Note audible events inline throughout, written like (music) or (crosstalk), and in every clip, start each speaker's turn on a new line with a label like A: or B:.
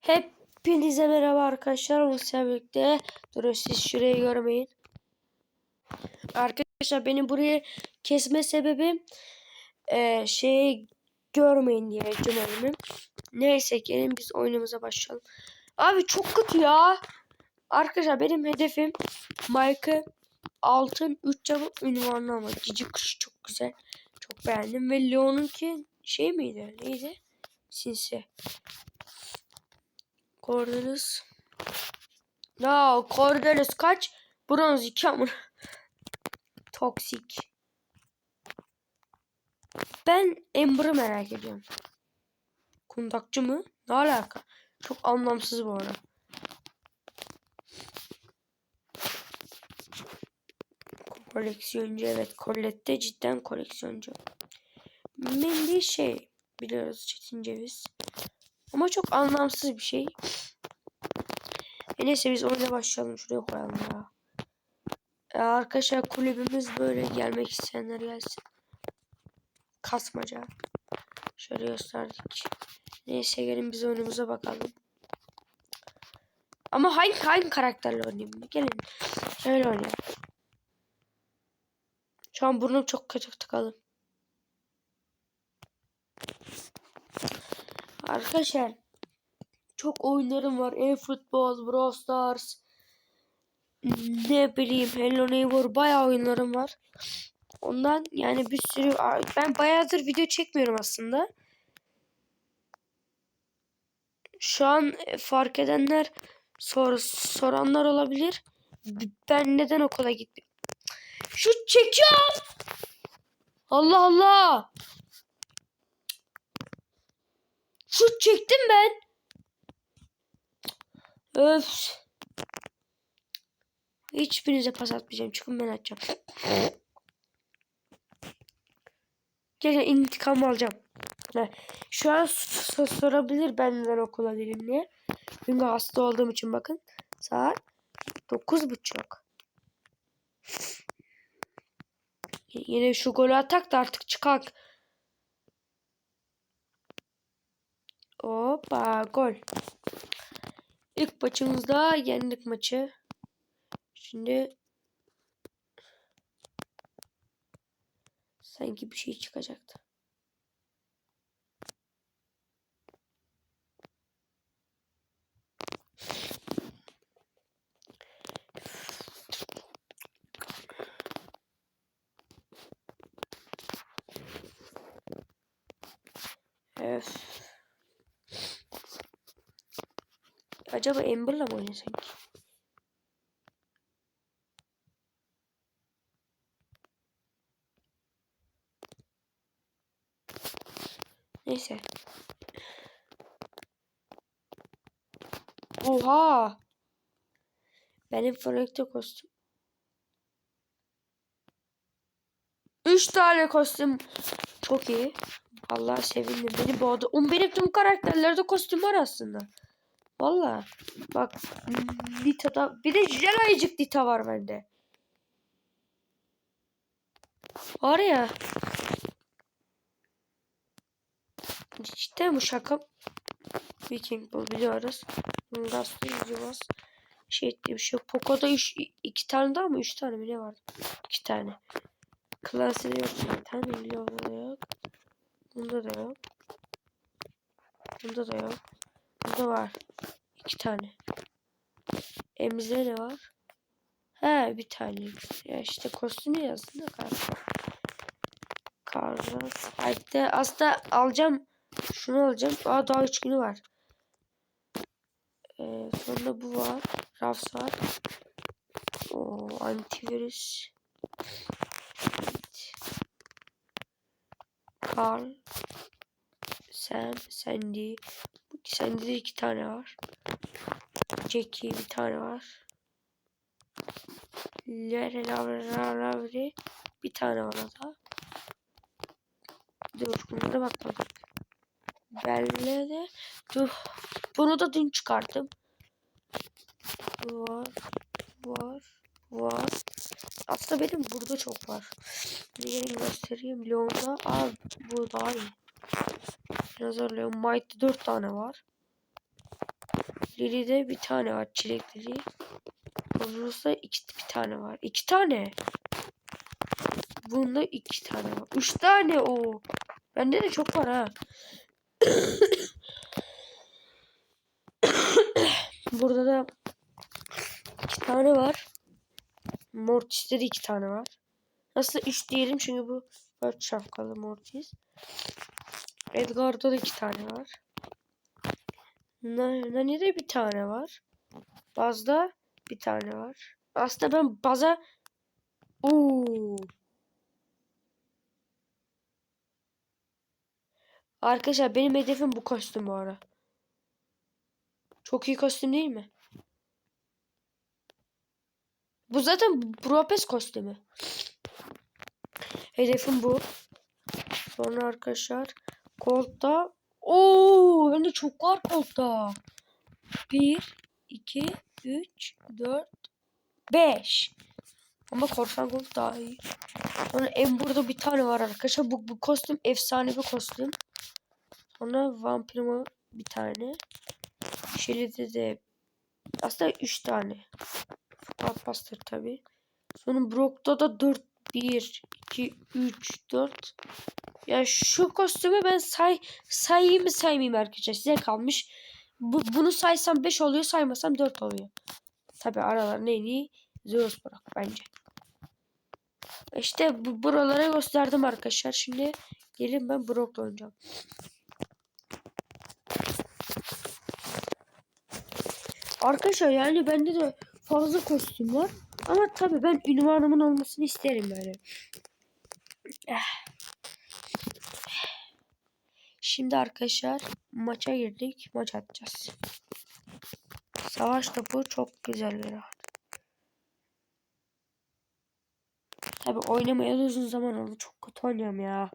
A: Hepinize merhaba arkadaşlar. Rusya birlikte. Durun siz şurayı görmeyin. Arkadaşlar benim burayı kesme sebebim eee şeyi görmeyin diye cümelimi. Neyse gelin biz oyunumuza başlayalım. Abi çok kötü ya. Arkadaşlar benim hedefim Mike'ı altın 3 camı ünvanlı ama cici kuş çok güzel. Çok beğendim ve Leon'unki şey miydi? Neydi? Sinsi. Cordelis. Ya Cordelis kaç? Bronz 2 ama. Toksik. Ben Ember'ı merak ediyorum. Kundakçı mı? Ne alaka? Çok anlamsız bu arada. Koleksiyoncu evet. Colette cidden koleksiyoncu. Mendy şey biliyoruz Çetin Ceviz. Ama çok anlamsız bir şey. E neyse biz oyuna başlayalım. Şuraya koyalım ya. E arkadaşlar kulübümüz böyle gelmek isteyenler gelsin. Kasmaca. Şöyle gösterdik. Neyse gelin biz oyunumuza bakalım. Ama hangi hangi karakterle oynayayım? Gelin. Öyle oynayalım. Şu an burnum çok kötü tıkalı. Arkadaşlar çok oyunlarım var. E-Futbol, Brawl Stars, ne bileyim Hello Neighbor bayağı oyunlarım var. Ondan yani bir sürü ben bayağıdır video çekmiyorum aslında. Şu an fark edenler sor, soranlar olabilir. Ben neden okula gittim? Şu çekiyor. Allah Allah. Şut çektim ben. Öf. Hiçbirinize pas atmayacağım. Çıkın ben atacağım. Gel intikam alacağım. Şu an sorabilir benden okula değilim diye. Çünkü hasta olduğum için bakın. Saat dokuz buçuk. Yine şu golü atak da artık çıkak. Hoppa gol. İlk maçımızda yendik maçı. Şimdi sanki bir şey çıkacaktı. Evet. Acaba Amber'la mı oynasak? Neyse. Oha! Benim Frank'te kostüm. Üç tane kostüm. Çok iyi. Allah sevindim. Beni boğdu. Um benim tüm karakterlerde kostüm var aslında. Valla. Bak. Lita'da. Bir de Jel Ayıcık Lita var bende. Var ya. Cidden bu şaka. Viking bu biliyoruz. Gastı yüzüyoruz. Şey bir şey. Poco'da üç, iki tane daha mı? Üç tane mi ne var? İki tane. Klasede yok zaten. Da yok. Bunda da yok. Bunda da yok. Bunda var. İki tane. Emizde ne var? He bir tane. Ya işte kostümü yazsın da karşı. Karşı. Hatta aslında alacağım. Şunu alacağım. Aa daha üç günü var. Ee, sonra bu var. Rafs var. O antivirüs. Evet. Carl. Sam. Sandy. Sandy'de iki tane var. Jackie bir tane var. Lere Lavri bir tane var da. Dur bunlara bakmadık. Belle de dur. Bunu da dün çıkarttım. Var. Var. Var. Aslında benim burada çok var. Diğerini göstereyim. Leon'da. Aa bu daha iyi. Biraz Leon. Mighty 4 tane var. Lili'de bir tane var. Çilek Lili. Rozos'ta iki bir tane var. İki tane. Bunda iki tane var. Üç tane o. Bende de çok var ha. (coughs) Burada da iki tane var. Mortis'te de iki tane var. Nasıl üç diyelim çünkü bu şapkalı Mortis. Edgar'da da iki tane var. Na- Nani'de bir tane var. Baz'da bir tane var. Aslında ben Baz'a Oo. Arkadaşlar benim hedefim bu kostüm bu ara. Çok iyi kostüm değil mi? Bu zaten Bropes kostümü. Hedefim bu. Sonra arkadaşlar Colt'ta Oo, bende çok var Colt'ta. 1 2 3 4 5 Ama korsan Colt daha iyi. Sonra Ember'da bir tane var arkadaşlar. Bu, bu kostüm efsane bir kostüm. Sonra Vampir'ma bir tane. Shelly'de de aslında 3 tane. Outbuster tabi. Sonra Brock'ta da 4 1 2 3 4 Ya şu kostümü ben say sayayım mı saymayayım arkadaşlar size kalmış. Bu, bunu saysam 5 oluyor saymasam 4 oluyor. Tabi aralarında en iyi Zeus Brock bence. İşte bu buralara gösterdim arkadaşlar. Şimdi gelin ben Brock'la oynayacağım. Arkadaşlar yani bende de fazla kostüm var. Ama tabii ben ünvanımın olmasını isterim yani. Eh. Şimdi arkadaşlar maça girdik. Maç atacağız. Savaş topu çok güzel bir rahat. Tabi oynamaya uzun zaman oldu. Çok kötü oynuyorum ya.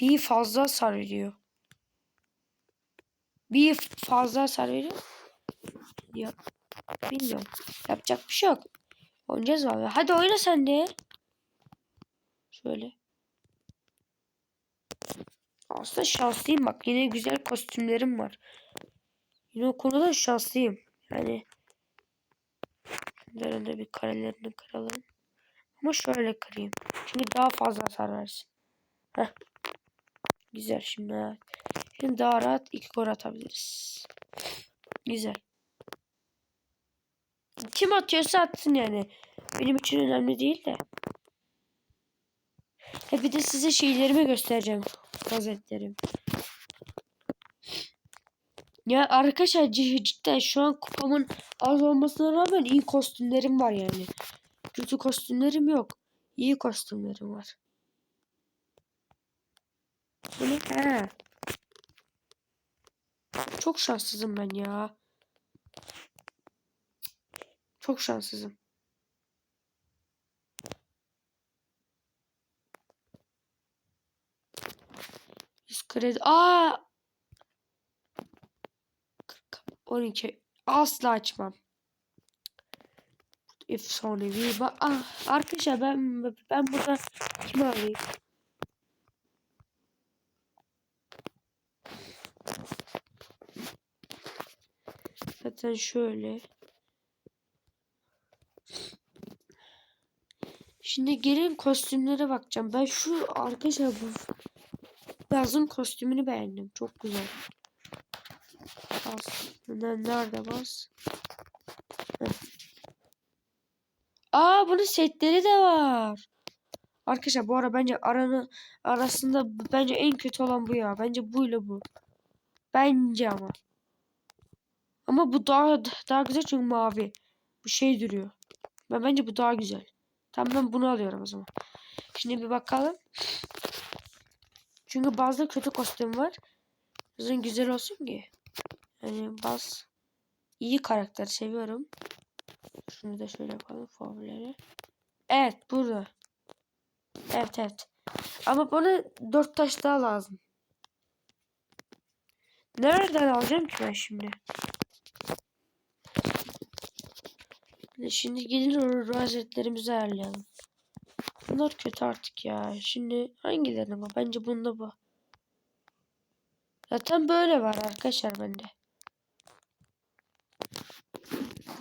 A: Bir fazla hasar veriyor. Bir fazla hasar Ya bilmiyorum. Yapacak bir şey yok. Oynayacağız abi. Hadi oyna sen de. Şöyle. Aslında şanslıyım bak. Yine güzel kostümlerim var. Yine o konuda şanslıyım. Yani şunların da bir karelerini kıralım. Ama şöyle kırayım. Çünkü daha fazla hasar versin. Heh. Güzel şimdi. Şimdi daha rahat iki gol atabiliriz. Güzel. Kim atıyorsa atsın yani. Benim için önemli değil de. Ha bir de size şeylerimi göstereceğim. Gazetlerim. Ya arkadaşlar cidden şu an kupamın az olmasına rağmen iyi kostümlerim var yani. Kötü kostümlerim yok. İyi kostümlerim var. Bu ne? He. Çok şanssızım ben ya. Çok şanssızım. Yüz kredi. Aa! 12. Asla açmam. Efsanevi. Bak, ah, arkadaşlar ben ben burada kimi alayım? Zaten şöyle. Şimdi gelin kostümlere bakacağım. Ben şu arkadaşlar bu Baz'ın kostümünü beğendim. Çok güzel. Bas. Nerede? Heh. Aa bunun setleri de var. Arkadaşlar bu ara bence aranı arasında bence en kötü olan bu ya. Bence buyla bu. Bence ama. Ama bu daha daha güzel çünkü mavi. Bu şey duruyor. Ben bence bu daha güzel. Tamam ben bunu alıyorum o zaman. Şimdi bir bakalım. Çünkü bazı kötü kostüm var. Yüzün güzel olsun ki. Yani baz iyi karakter seviyorum. Şunu da şöyle yapalım favorileri. Evet burada. Evet evet. Ama bana dört taş daha lazım. Nereden alacağım ki ben şimdi? Hadi Şimdi gelin rozetlerimizi ayarlayalım. Bunlar kötü artık ya. Şimdi hangilerine ama bence bunda bu. Zaten böyle var arkadaşlar bende.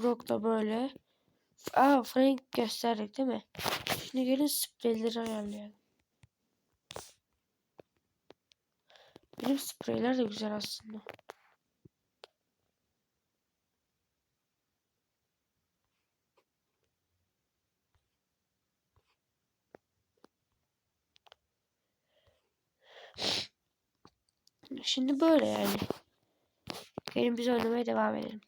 A: Brock da böyle. Aa Frank gösterdik değil mi? Şimdi gelin spreyleri ayarlayalım. Benim spreyler de güzel aslında. Şimdi böyle yani. Gelin biz oynamaya devam edelim.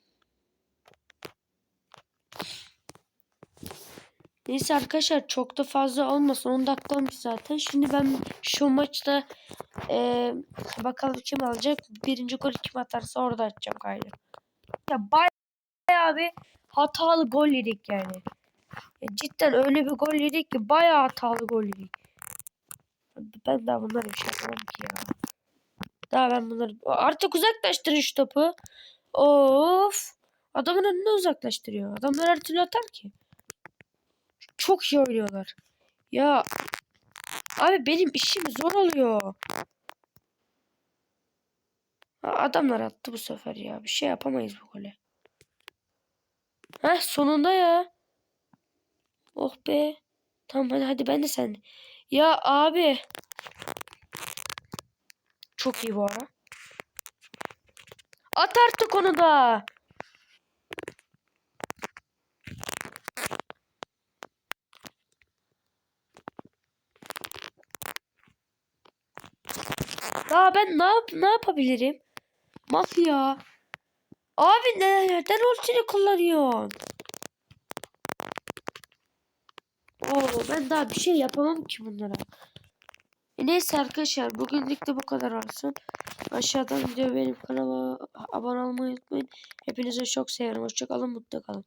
A: Neyse arkadaşlar çok da fazla olmasın. 10 dakika olmuş zaten. Şimdi ben şu maçta eee, bakalım kim alacak. Birinci gol kim atarsa orada atacağım kaydı. Ya bayağı bir hatalı gol yedik yani. Ya cidden öyle bir gol yedik ki bayağı hatalı gol yedik. Ben daha bunları bir şey yapamam ki ya. Daha ben bunları... Artık uzaklaştırın şu topu. Of. Adamın önüne uzaklaştırıyor. Adamlar her türlü atar ki. Çok iyi oynuyorlar. Ya abi benim işim zor oluyor. Adamlar attı bu sefer ya. Bir şey yapamayız bu gole. Heh sonunda ya. Oh be. Tamam hadi hadi ben de sen. Ya abi. Çok iyi bu ara. At artık onu da. Daha ben ne yap ne yapabilirim? Mafya. Abi ne- neden ultini kullanıyorsun? Oo ben daha bir şey yapamam ki bunlara. E neyse arkadaşlar bugünlük de bu kadar olsun. Aşağıdan video benim kanalıma abone olmayı unutmayın. Hepinize çok seviyorum. Hoşçakalın mutlu kalın.